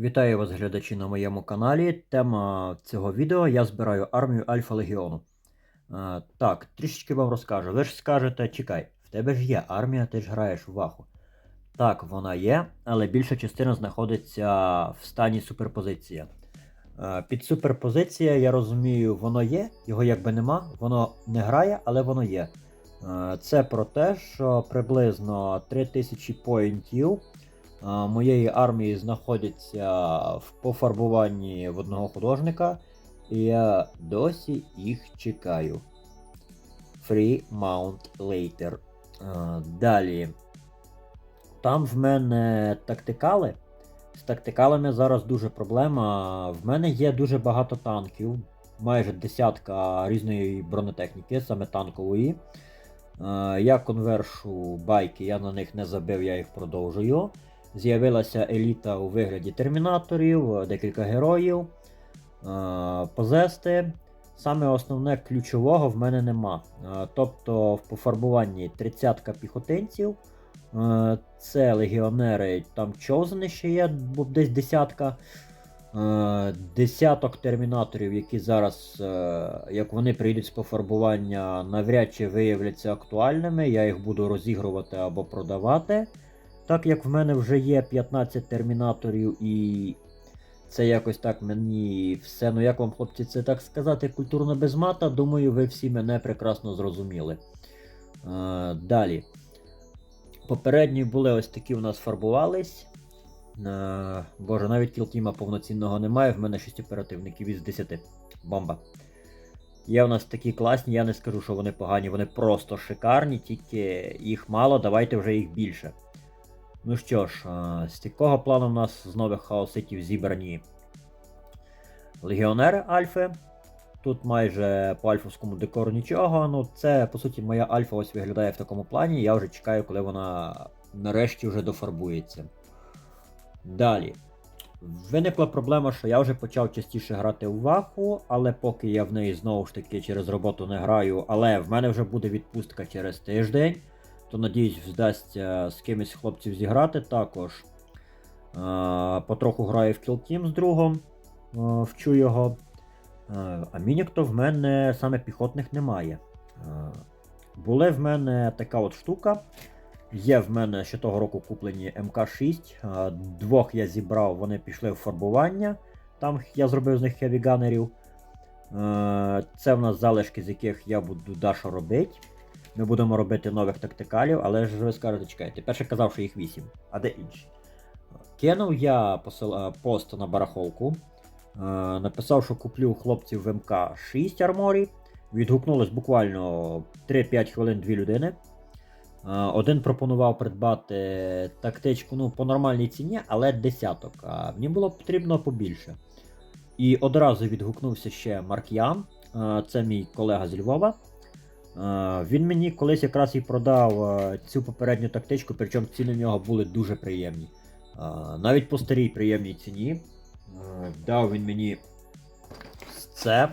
Вітаю вас, глядачі, на моєму каналі. Тема цього відео я збираю армію Альфа Легіону. Е, так, трішечки вам розкажу. Ви ж скажете, чекай, в тебе ж є армія, ти ж граєш в ваху. Так, вона є, але більша частина знаходиться в стані суперпозиція. Е, під суперпозиція, я розумію, воно є, його якби нема, воно не грає, але воно є. Е, це про те, що приблизно 3000 поінтів моєї армії знаходяться в пофарбуванні в одного художника, і я досі їх чекаю. Free Mount Later. Далі. Там в мене тактикали. З тактикалами зараз дуже проблема. В мене є дуже багато танків, майже десятка різної бронетехніки, саме танкової. Я конвершу байки, я на них не забив, я їх продовжую. З'явилася еліта у вигляді термінаторів, декілька героїв, позести. Саме основне ключового в мене нема. Тобто в пофарбуванні 30 піхотинців. Це легіонери, там човзани ще є, бо десь десятка. Десяток термінаторів, які зараз, е, як вони прийдуть з пофарбування, навряд чи виявляться актуальними. Я їх буду розігрувати або продавати. Так як в мене вже є 15 термінаторів, і це якось так мені все. Ну як вам, хлопці, це так сказати, культурно без мата, думаю, ви всі мене прекрасно зрозуміли. Е, далі. Попередні були ось такі у нас фарбувались. Е, Боже, навіть кілтіма повноцінного немає, в мене 6 оперативників із 10. Бомба. Є у нас такі класні, я не скажу, що вони погані, вони просто шикарні, тільки їх мало, давайте вже їх більше. Ну що ж, з такого плану у нас з нових хаоситів зібрані легіонери Альфи. Тут майже по альфовському декору нічого. Ну, це, по суті, моя альфа ось виглядає в такому плані. Я вже чекаю, коли вона нарешті вже дофарбується. Далі. Виникла проблема, що я вже почав частіше грати в ваху, але поки я в неї знову ж таки через роботу не граю, але в мене вже буде відпустка через тиждень, то надіюсь, вдасться з кимось хлопців зіграти також. Е, потроху граю в Kill Team з другом, е, вчу його. Е, а мінік-то в мене саме піхотних немає. Е, були в мене така от штука. Є в мене ще того року куплені МК6. Е, Двох я зібрав, вони пішли в фарбування. Там я зробив з них хевіганерів. Е, Це в нас залишки, з яких я буду Дашу робити. Ми будемо робити нових тактикалів, але ж ви скажете, чекайте, перше казав, що їх 8, а де інші? Кинув я посил... пост на барахолку. Е, Написав, що куплю хлопців в МК 6 арморі. Відгукнулось буквально 3-5 хвилин дві людини. Е, Один пропонував придбати тактичку ну, по нормальній ціні, але десяток. А мені було потрібно побільше. І одразу відгукнувся ще Марк'ян, е, це мій колега з Львова. Він мені колись якраз і продав цю попередню тактичку, причому ціни в нього були дуже приємні. Навіть по старій приємній ціні. Дав він мені це.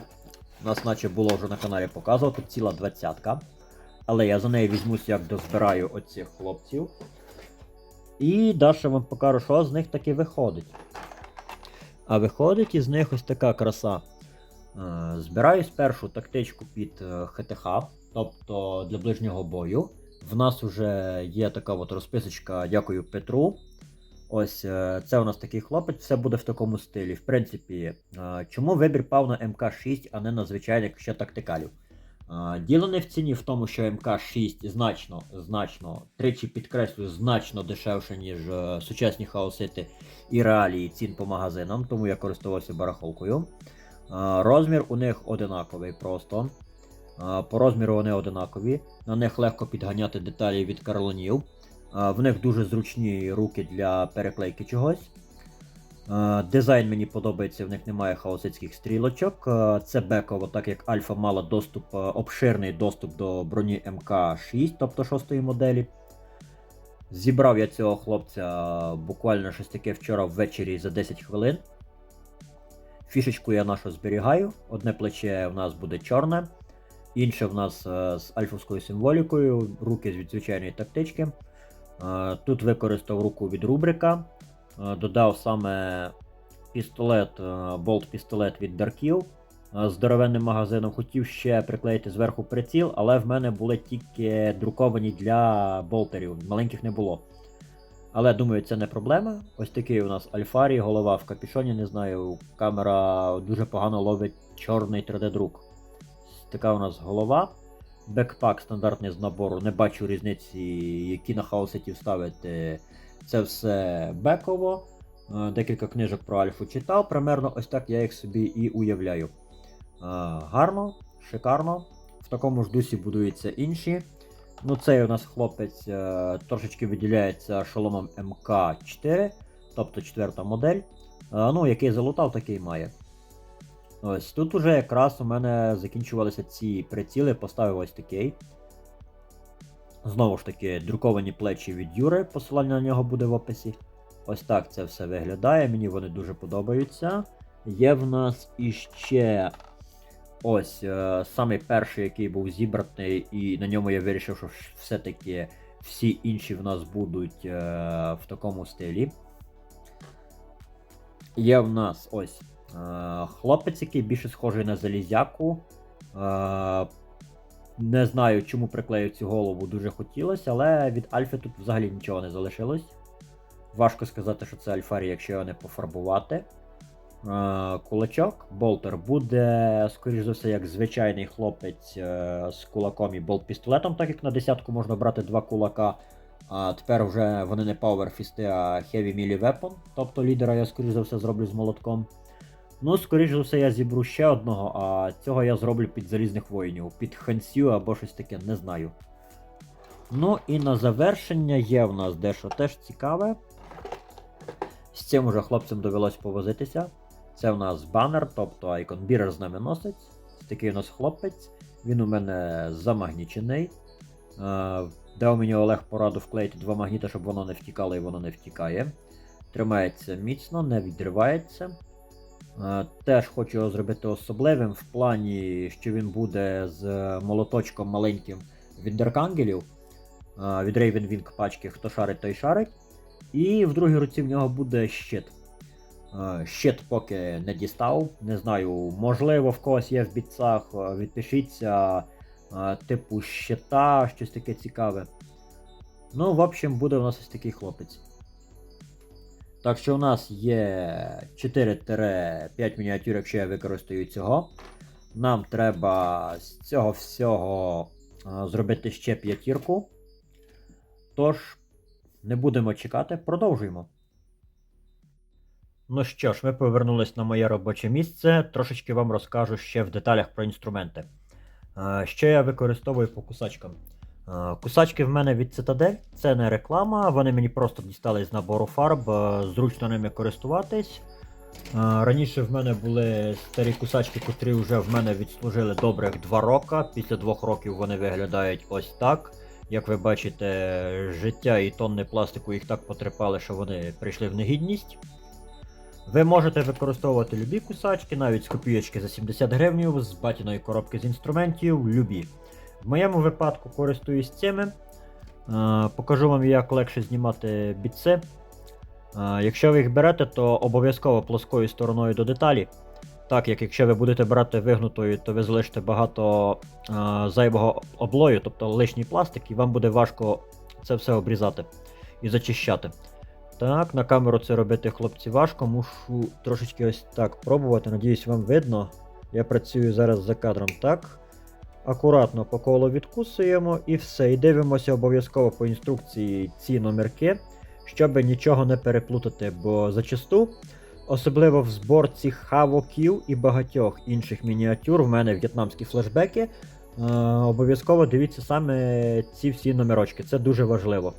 У нас наче було вже на каналі показував, тут ціла двадцятка. Але я за неї візьмусь, як дозбираю оцих хлопців. І далі вам покажу, що з них таки виходить. А виходить із них ось така краса. Збираю спершу тактичку під е, ХТХ, тобто для ближнього бою. В нас вже є така от розписочка, дякую Петру. Ось е, це у нас такий хлопець, все буде в такому стилі. В принципі, е, чому вибір пав на МК6, а не на звичайних ще тактикалів? Е, Діло не в ціні в тому, що МК6 значно, значно, тричі підкреслюю, значно дешевше, ніж сучасні хаосити і реалії цін по магазинам, тому я користувався барахолкою. Розмір у них одинаковий просто. По розміру вони одинакові. На них легко підганяти деталі від карлонів. В них дуже зручні руки для переклейки чогось. Дизайн мені подобається, в них немає хаосицьких стрілочок. Це беково, так як Альфа мала доступ, обширний доступ до броні МК6, тобто 6 моделі. Зібрав я цього хлопця буквально щось таке вчора ввечері за 10 хвилин. Фішечку я нашу зберігаю. Одне плече в нас буде чорне, інше в нас е, з альфовською символікою, руки від звичайної тактички. Е, Тут використав руку від рубрика, е, додав саме пістолет, болт-пістолет від Дарків з здоровенним магазином. Хотів ще приклеїти зверху приціл, але в мене були тільки друковані для болтерів, маленьких не було. Але думаю, це не проблема. Ось такий у нас Альфарі, голова в капюшоні, не знаю, камера дуже погано ловить чорний 3D-друк. Така у нас голова. Бекпак стандартний з набору. Не бачу різниці, які на хаосеті вставити. Це все беково. Е, Декілька книжок про Альфу читав. Примерно ось так я їх собі і уявляю. Е, Гарно, шикарно. В такому ж дусі будуються інші. Ну, цей у нас хлопець е, трошечки виділяється шоломом МК4, тобто четверта модель. Ну, який залутав, такий має. Ось тут уже якраз у мене закінчувалися ці приціли, поставив ось такий. Знову ж таки, друковані плечі від Юри, посилання на нього буде в описі. Ось так це все виглядає, мені вони дуже подобаються. Є в нас іще ось е, самий перший, який був зібраний, і на ньому я вирішив, що все-таки всі інші в нас будуть е, в такому стилі. Є в нас ось хлопець, який більше схожий на залізяку. Е, не знаю, чому приклею цю голову дуже хотілося, але від Альфи тут взагалі нічого не залишилось. Важко сказати, що це Альфарі, якщо його не пофарбувати. Е, Кулачок, болтер буде, скоріш за все, як звичайний хлопець е, з кулаком і болт-пістолетом, так як на десятку можна брати два кулака. А тепер вже вони не Power Fist, а Heavy Melee Weapon, тобто лідера я, скоріш за все, зроблю з молотком. Ну, скоріш за все, я зібру ще одного, а цього я зроблю під залізних воїнів, під Хансю або щось таке, не знаю. Ну і на завершення є в нас дещо теж цікаве. З цим уже хлопцям довелось повозитися. Це у нас банер, тобто Icon Bearer знаменосець. Такий у нас хлопець. Він у мене замагнічений. Е, Дав мені Олег пораду вклеїти два магніти, щоб воно не втікало і воно не втікає. Тримається міцно, не відривається. Е, Теж хочу зробити особливим в плані, що він буде з молоточком маленьким від Даркангелів. е, Від Raven Wing пачки, хто шарить, той шарить. І в другій руці в нього буде щит. Е, Щит поки не дістав. Не знаю, можливо, в когось є в бітцах. Відпишіться, типу щита, щось таке цікаве. Ну, в общем, буде у нас ось такий хлопець. Так що у нас є 4-5 мініатюр, якщо я використаю цього. Нам треба з цього всього е, зробити ще п'ятірку. Тож, не будемо чекати, продовжуємо. Ну що ж, ми повернулись на моє робоче місце. Трошечки вам розкажу ще в деталях про інструменти. Е, Що я використовую по кусачкам? Е, Кусачки в мене від Citadel, це не реклама, вони мені просто дістались з набору фарб, е, зручно ними користуватись. Е, Раніше в мене були старі кусачки, котрі вже в мене відслужили добрих 2 роки. Після 2 років вони виглядають ось так. Як ви бачите, життя і тонни пластику їх так потрепали, що вони прийшли в негідність. Ви можете використовувати любі кусачки, навіть з копійочки за 70 гривень, з батіної коробки з інструментів, любі. В моєму випадку користуюсь цими. Е, покажу вам, як легше знімати бітси. Е, якщо ви їх берете, то обов'язково плоскою стороною до деталі. Так як якщо ви будете брати вигнутою, то ви залишите багато е, зайвого облою, тобто лишній пластик, і вам буде важко це все обрізати і зачищати. Так, на камеру це робити хлопці важко, мушу трошечки ось так пробувати. Надіюсь, вам видно. Я працюю зараз за кадром так. Акуратно по колу відкусуємо і все. І дивимося обов'язково по інструкції ці номерки, щоб нічого не переплутати, бо зачасту, особливо в зборці хавоків і багатьох інших мініатюр, в мене в'єтнамські флешбеки. е, Обов'язково дивіться саме ці всі номерочки, це дуже важливо.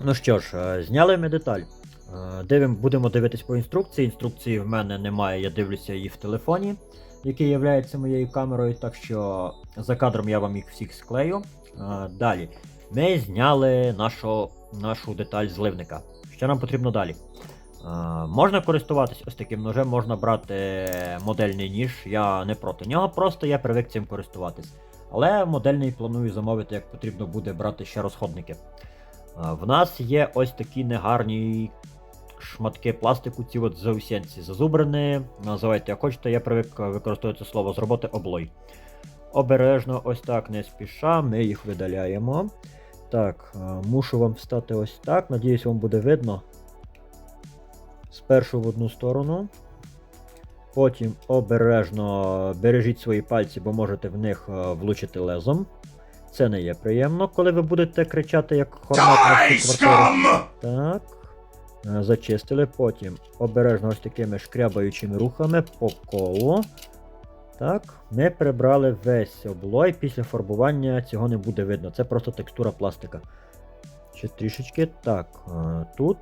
Ну що ж, е, зняли ми деталь. Е, Дивим, будемо дивитись по інструкції. Інструкції в мене немає, я дивлюся її в телефоні, який є моєю камерою, так що за кадром я вам їх всіх склею. Далі. Ми зняли нашу, нашу деталь зливника. Що нам потрібно далі? Можна користуватись ось таким ножем, можна брати модельний ніж, я не проти нього, просто я привик цим користуватись. Але модельний планую замовити, як потрібно буде брати ще розходники. В нас є ось такі негарні шматки пластику, ці от заусенці зазубрені, називайте як хочете, я привик використовувати це слово з роботи облой. Обережно, ось так, не спіша, ми їх видаляємо. Так, е, мушу вам встати ось так. Надіюсь, вам буде видно. Спершу в одну сторону. Потім обережно бережіть свої пальці, бо можете в них е, влучити лезом. Це не є приємно, коли ви будете кричати як хорнат на всю квартиру. Так. Е, Зачистили. Потім обережно ось такими шкрябаючими рухами по колу. Так, ми прибрали весь облой. Після фарбування цього не буде видно. Це просто текстура пластика. Ще трішечки. Так, е, тут.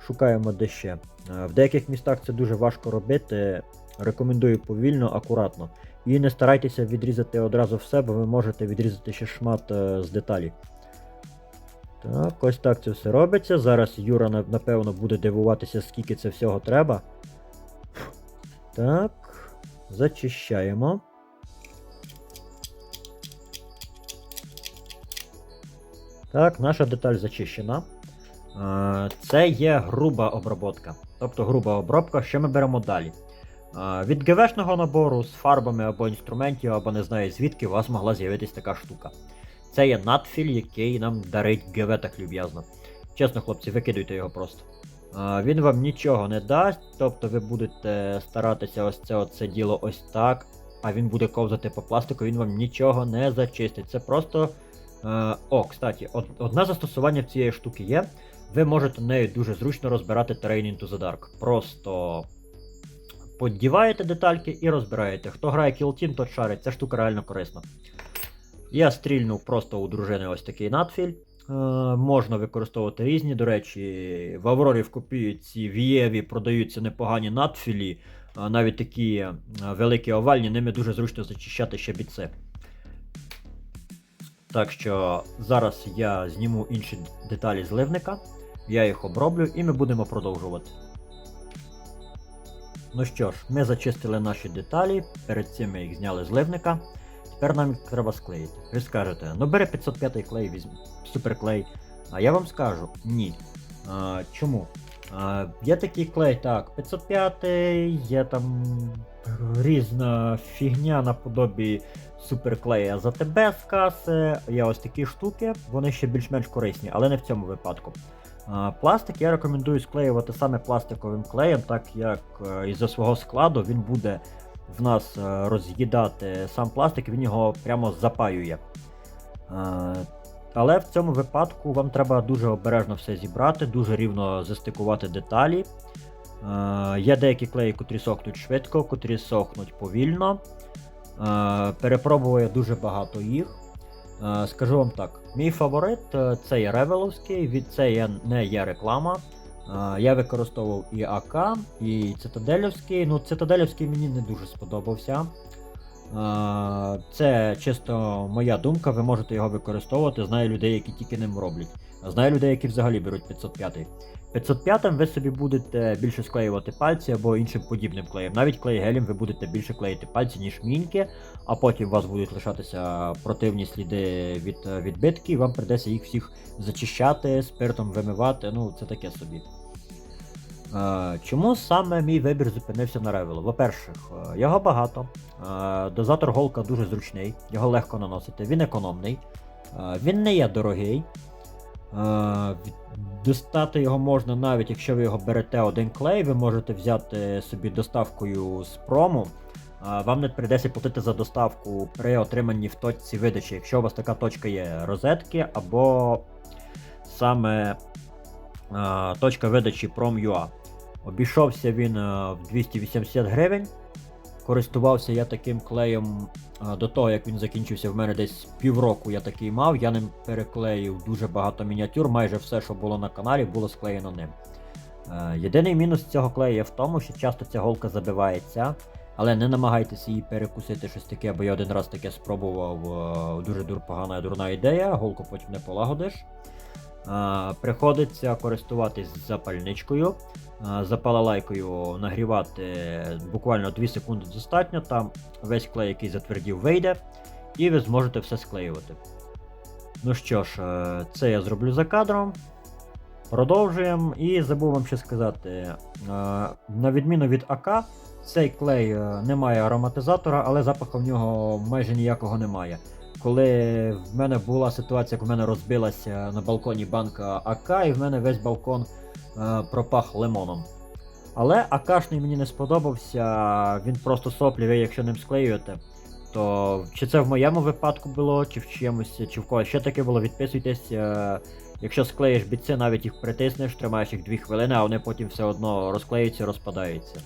Шукаємо де ще. Е, В деяких містах це дуже важко робити. Рекомендую повільно, акуратно. І не старайтеся відрізати одразу все, бо ви можете відрізати ще шмат з деталі. Так, ось так це все робиться. Зараз Юра напевно буде дивуватися, скільки це всього треба. Так, зачищаємо. Так, наша деталь зачищена. Це є груба обробка. Тобто груба обробка, що ми беремо далі. Від ГВшного набору з фарбами або інструментів, або не знаю звідки у вас могла з'явитись така штука. Це є надфіль, який нам дарить ГВ так люб'язно. Чесно, хлопці, викидуйте його просто. Він вам нічого не дасть, тобто ви будете старатися ось це оце діло ось так, а він буде ковзати по пластику, він вам нічого не зачистить. Це просто. Е, О, кстати, од- одне застосування цієї штуки є. Ви можете нею дуже зручно розбирати Terrain Into the Dark. Просто подіваєте детальки і розбираєте. Хто грає Kill Team, тот шарить, ця штука реально корисна. Я стрільнув просто у дружини ось такий надфіль. Е, можна використовувати різні. До речі, в Аврорі в копійці в Єві продаються непогані надфілі, навіть такі е, великі овальні, ними дуже зручно зачищати ще біце. Так що зараз я зніму інші деталі з ливника, я їх оброблю і ми будемо продовжувати. Ну що ж, ми зачистили наші деталі, перед цим ми їх зняли з ливника. Тепер нам їх треба склеїти. Ви скажете, ну бери 505 клей, візьми, суперклей. А я вам скажу, ні. А, чому? А, є такий клей, так, 505, є там різна фігня наподобі суперклея за тебе з каси. Є ось такі штуки, вони ще більш-менш корисні, але не в цьому випадку. А, Пластик я рекомендую склеювати саме пластиковим клеєм, так як е, із-за свого складу він буде в нас е, роз'їдати сам пластик, він його прямо запаює. Е, Але в цьому випадку вам треба дуже обережно все зібрати, дуже рівно застикувати деталі. Е, Є деякі клеї, котрі сохнуть швидко, котрі сохнуть повільно. Перепробував дуже багато їх. Скажу вам так, мій фаворит це є ревеловський, від це не є реклама. Я використовував і АК, і цитаделівський. Ну, цитаделівський мені не дуже сподобався. Це чисто моя думка, ви можете його використовувати. Знаю людей, які тільки ним роблять. Знаю людей, які взагалі беруть 505. 505 ви собі будете більше склеювати пальці або іншим подібним клеєм. Навіть клей гелем ви будете більше клеїти пальці, ніж міньки, а потім у вас будуть лишатися противні сліди від е, відбитків, вам придеться їх всіх зачищати, спиртом вимивати. Ну, це таке собі. Е, Чому саме мій вибір зупинився на ревелу? Во-перше, е, його багато. Е, Дозатор голка дуже зручний, його легко наносити, він економний, е, він не є дорогий. Достати його можна навіть якщо ви його берете один клей, ви можете взяти собі доставкою з прому. Вам не прийдеться платити за доставку при отриманні в точці видачі, якщо у вас така точка є розетки або саме точка видачі Prom.ua. Обійшовся він е, в 280 гривень. Користувався я таким клеєм е, до того, як він закінчився в мене десь півроку я такий мав. Я ним переклеїв дуже багато мініатюр, майже все, що було на каналі, було склеєно ним. Е, Єдиний мінус цього клею є в тому, що часто ця голка забивається, але не намагайтеся її перекусити щось таке, бо я один раз таке спробував. е, Дуже погана дурна ідея, голку потім не полагодиш. Приходиться користуватись запальничкою. Запалалайкою нагрівати буквально 2 секунди достатньо, там весь клей, який затвердів, вийде, і ви зможете все склеювати. Ну що ж, е, це я зроблю за кадром. Продовжуємо і забув вам ще сказати. е, На відміну від АК, цей клей е, не має ароматизатора, але запаху в нього майже ніякого немає. Коли в мене була ситуація, як в мене розбилася на балконі банка АК, і в мене весь балкон е, пропах лимоном. Але АКшний мені не сподобався, він просто соплівий, якщо ним склеюєте. То чи це в моєму випадку було, чи в чимось, чи в когось ще таке було, відписуйтесь. е, Якщо склеїш біці, навіть їх притиснеш, тримаєш їх 2 хвилини, а вони потім все одно розклеюються, розпадаються.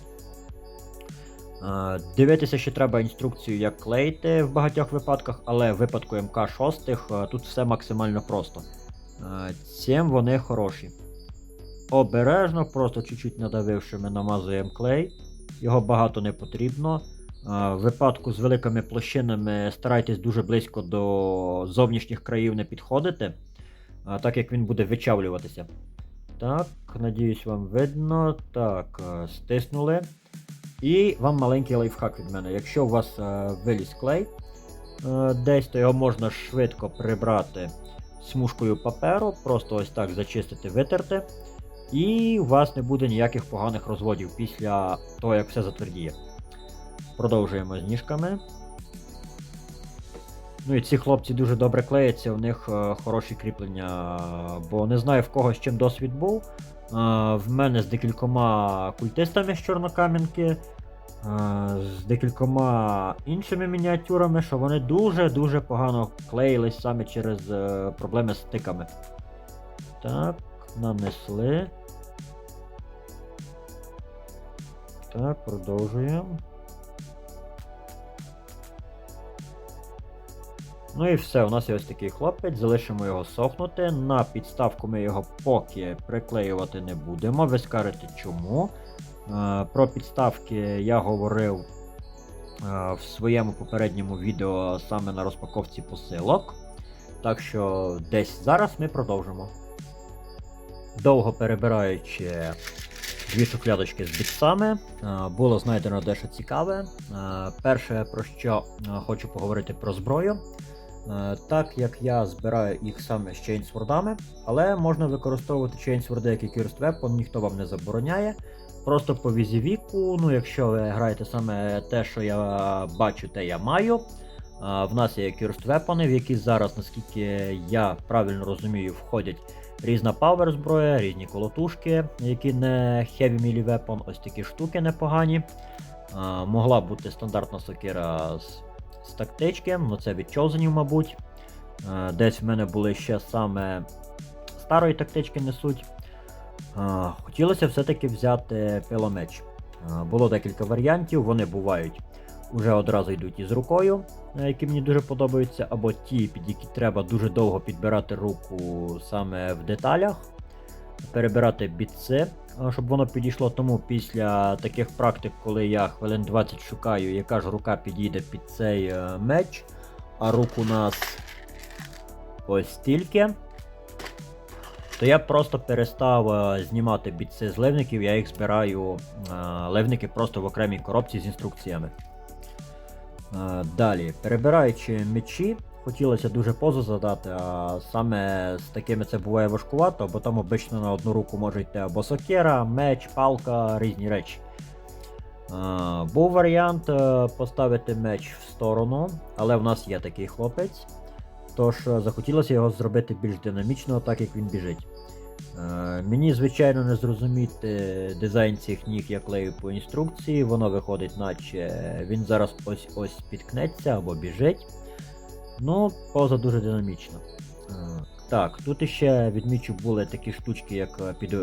Е, Дивитися ще треба інструкцію, як клеїти в багатьох випадках, але в випадку МК6 е, тут все максимально просто. Е, Цим вони хороші. Обережно, просто чуть-чуть надавивши, ми намазуємо клей. Його багато не потрібно. В випадку з великими площинами старайтесь дуже близько до зовнішніх країв не підходити, так як він буде вичавлюватися. Так, надіюсь, вам видно. Так, стиснули. І вам маленький лайфхак від мене. Якщо у вас е, виліз клей е, десь, то його можна швидко прибрати смужкою паперу, просто ось так зачистити, витерти. І у вас не буде ніяких поганих розводів після того, як все затвердіє. Продовжуємо з ніжками. Ну і ці хлопці дуже добре клеяться, у них е, хороші кріплення, бо не знаю в кого з чим досвід був. В мене з декількома культистами з Чорнокам'янки, з декількома іншими мініатюрами, що вони дуже-дуже погано клеїлись саме через е, проблеми з стиками. Так, нанесли. Так, продовжуємо. Ну і все, у нас є ось такий хлопець, залишимо його сохнути. На підставку ми його поки приклеювати не будемо. Ви скажете чому. Е, Про підставки я говорив е, в своєму попередньому відео саме на розпаковці посилок. Так що десь зараз ми продовжимо. Довго перебираючи дві шухлядочки з бітсами, е, було знайдено дещо цікаве. Перше, про що хочу поговорити про зброю. Е, Так як я збираю їх саме з чейнсвордами, але можна використовувати чейнсворди як і Weapon, ніхто вам не забороняє. Просто по візівіку, ну якщо ви граєте саме те, що я бачу, те я маю. В нас є Weapon, в які зараз, наскільки я правильно розумію, входять різна пауер зброя, різні колотушки, які не Heavy Melee Weapon, ось такі штуки непогані. Могла бути стандартна сокира з, з тактички, ну це від Chosenів, мабуть. Десь в мене були ще саме старої тактички несуть. Хотілося все-таки взяти пиломеч. Було декілька варіантів, вони бувають. Уже одразу йдуть із рукою, е, які мені дуже подобаються, або ті, під які треба дуже довго підбирати руку саме в деталях, перебирати бітси, щоб воно підійшло. Тому після таких практик, коли я хвилин 20 шукаю, яка ж рука підійде під цей е, меч, а рук у нас ось стільки, то я просто перестав е, знімати бітси з ливників, я їх збираю е, ливники просто в окремій коробці з інструкціями. Далі, перебираючи мечі, хотілося дуже позу задати, а саме з такими це буває важкувато, бо там обично на одну руку може йти або сокира, меч, палка, різні речі. Е, Був варіант е, поставити меч в сторону, але в нас є такий хлопець. Тож е, захотілося його зробити більш динамічно, так як він біжить. Е, Мені, звичайно, не зрозуміти дизайн цих ніг я клею по інструкції, воно виходить, наче він зараз ось ось спіткнеться або біжить. Ну, поза дуже динамічно. Е, Так, тут іще відмічу були такі штучки, як е, під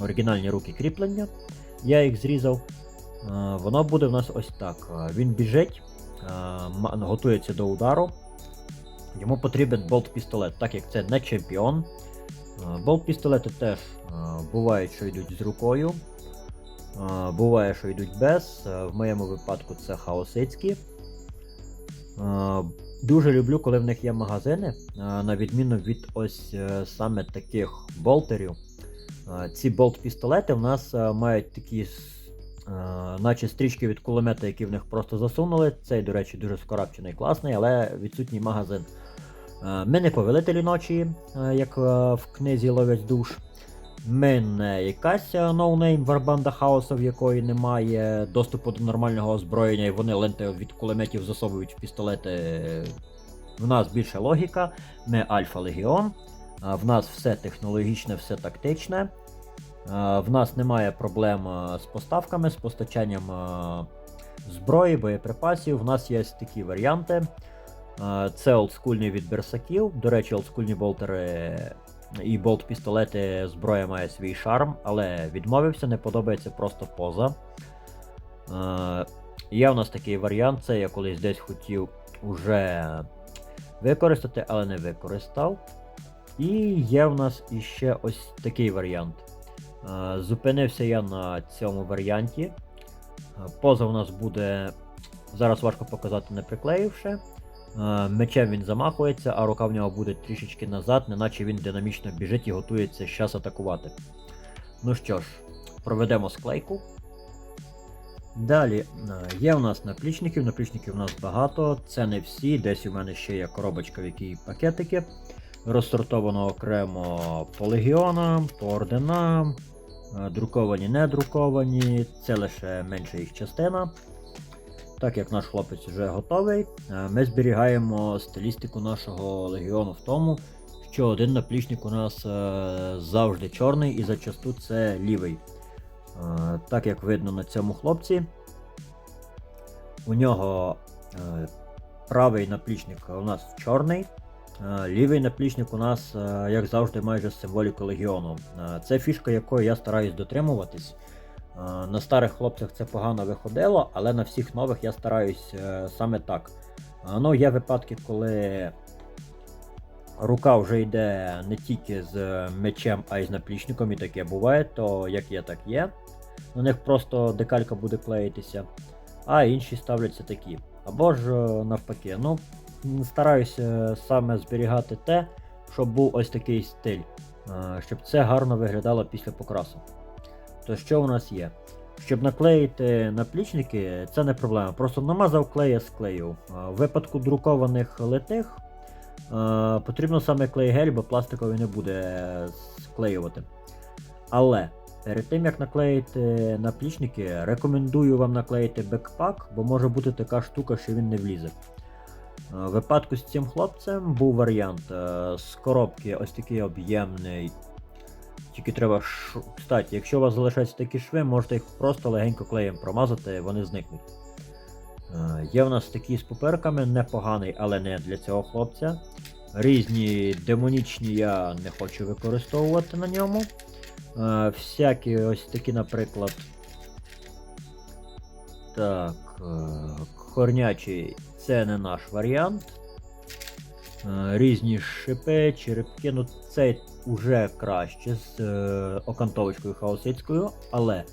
оригінальні руки кріплення. Я їх зрізав. Е, Воно буде в нас ось так. Він біжить, готується до удару. Йому потрібен болт-пістолет, так як це не чемпіон. Болт-пістолети теж бувають, що йдуть з рукою. Буває, що йдуть без. В моєму випадку це хаосицькі. Дуже люблю, коли в них є магазини, на відміну від ось е, саме таких болтерів. Ці болт-пістолети в нас е, мають такі е, наче стрічки від кулемета, які в них просто засунули. Цей, до речі, дуже скорабчений, класний, але відсутній магазин. Ми не повелителі ночі, як в книзі ловець душ. Ми не якась ноунейм Варбанда Хаоса, в якої немає доступу до нормального озброєння, і вони ленти від кулеметів засовують в пістолети. В нас більше логіка, ми Альфа Легіон, в нас все технологічне, все тактичне. В нас немає проблем з поставками, з постачанням зброї, боєприпасів. В нас є такі варіанти. Це олдскульний від берсаків. До речі, олдскульні болтери і болт-пістолети зброя має свій шарм, але відмовився, не подобається просто поза. Е, Є у нас такий варіант, це я колись десь хотів уже використати, але не використав. І є в нас іще ось такий варіант. Е, Зупинився я на цьому варіанті. Е, Поза у нас буде. Зараз важко показати, не приклеївши. Е, Мечем він замахується, а рука в нього буде трішечки назад, неначе він динамічно біжить і готується щас атакувати. Ну що ж, проведемо склейку. Далі е, є у нас наплічників, наплічників у нас багато, це не всі. Десь у мене ще є коробочка, в якій пакетики. Розсортовано окремо по легіонам, по орденам, е, друковані, не друковані, це лише менша їх частина. Так як наш хлопець вже готовий, е, ми зберігаємо стилістику нашого легіону в тому, що один наплічник у нас е, завжди чорний і зачасту це лівий. Е, Так як видно на цьому хлопці, у нього правий наплічник у нас чорний, лівий наплічник у нас, як завжди, майже з символікою легіону. Це фішка, якої я стараюсь дотримуватись. Е, На старих хлопцях це погано виходило, але на всіх нових я стараюсь е, саме так. Е, Ну, є випадки, коли рука вже йде не тільки з мечем, а й з наплічником, і таке буває, то як є, так є. На них просто декалька буде клеїтися, а інші ставляться такі. Або ж навпаки. Ну, стараюся саме зберігати те, щоб був ось такий стиль, щоб це гарно виглядало після покрасу. То що у нас є? Щоб наклеїти наплічники, це не проблема. Просто намазав клея склеїв. А В випадку друкованих литих потрібно саме клей-гель, бо пластиковий не буде склеювати. Але перед тим як наклеїти наплічники, рекомендую вам наклеїти бекпак, бо може бути така штука, що він не влізе. В випадку з цим хлопцем був варіант е, з коробки ось такий об'ємний. Тільки треба ш... Кстати, якщо у вас залишаються такі шви, можете їх просто легенько клеєм промазати, вони зникнуть. Е, Є в нас такі з пуперками, непоганий, але не для цього хлопця. Різні демонічні я не хочу використовувати на ньому. Е, Всякі ось такі, наприклад. Так. е, Хорнячий це не наш варіант. Е, Різні шипи, черепки, ну це вже краще з е, окантовочкою хаосицькою, але е,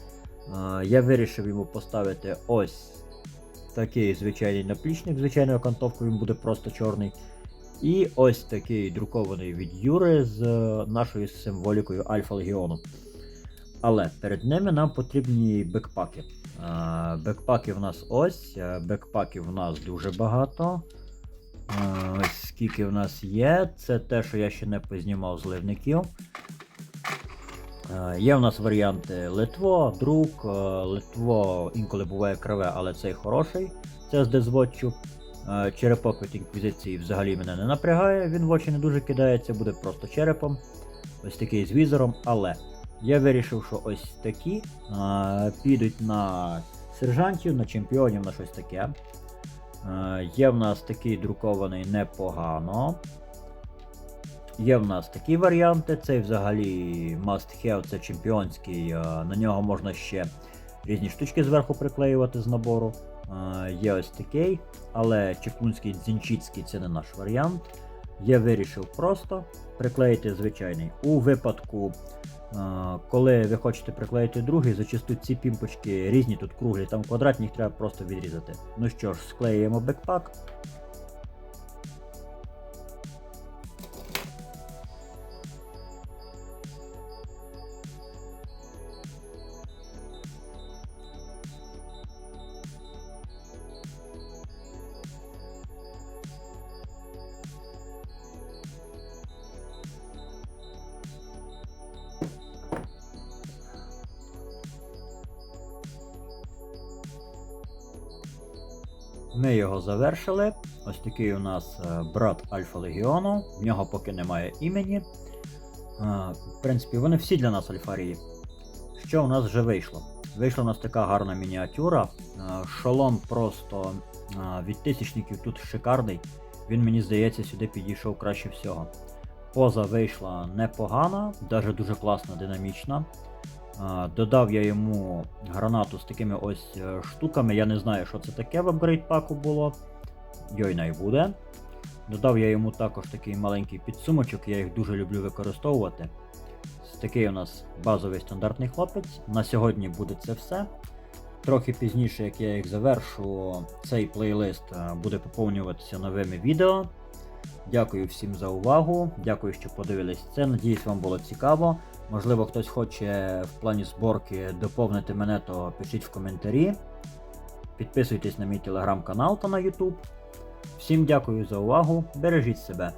я вирішив йому поставити ось такий звичайний наплічник, звичайною окантовкою, він буде просто чорний. І ось такий друкований від Юри з е, нашою символікою Альфа Легіону. Але перед ними нам потрібні бекпаки. Е, Бекпаки в нас ось, е, бекпаків в нас дуже багато. Е, Ось скільки в нас є. Це те, що я ще не познімав з ливників. Е, Є в нас варіанти Литво, друк. е, Литво інколи буває криве, але цей хороший. Це з дезводчу. Е, Черепок від інквізиції взагалі мене не напрягає, він в очі не дуже кидається, буде просто черепом. Ось такий з візором, але я вирішив, що ось такі підуть на сержантів, на чемпіонів, на щось таке. Е, Є в нас такий друкований непогано. Є в нас такі варіанти. Цей взагалі must have, це чемпіонський. е, На нього можна ще різні штучки зверху приклеювати з набору. Е, Є ось такий, але чеклунський дзінчицький це не наш варіант. Я вирішив просто приклеїти звичайний. У випадку, коли ви хочете приклеїти другий, зачасту ці пімпочки різні, тут круглі, там квадратні, їх треба просто відрізати. Ну що ж, склеюємо бекпак. Завершили. Ось такий у нас е, брат Альфа Легіону. В нього поки немає імені. Е, В принципі, вони всі для нас альфарії. Що у нас вже вийшло? Вийшла у нас така гарна мініатюра. Е, Шолом просто від тисячників тут шикарний. Він, мені здається, сюди підійшов краще всього. Поза вийшла непогана, навіть дуже класна, динамічна. Додав я йому гранату з такими ось е, штуками. Я не знаю, що це таке в апгрейд паку було. Йойна й буде. Додав я йому також такий маленький підсумочок, я їх дуже люблю використовувати. Такий у нас базовий стандартний хлопець. На сьогодні буде це все. Трохи пізніше, як я їх завершу, цей плейлист е, буде поповнюватися новими відео. Дякую всім за увагу. Дякую, що подивились це. Надіюсь, вам було цікаво. Можливо, хтось хоче в плані зборки доповнити мене, то пишіть в коментарі. Підписуйтесь на мій телеграм-канал та на YouTube. Всім дякую за увагу. Бережіть себе.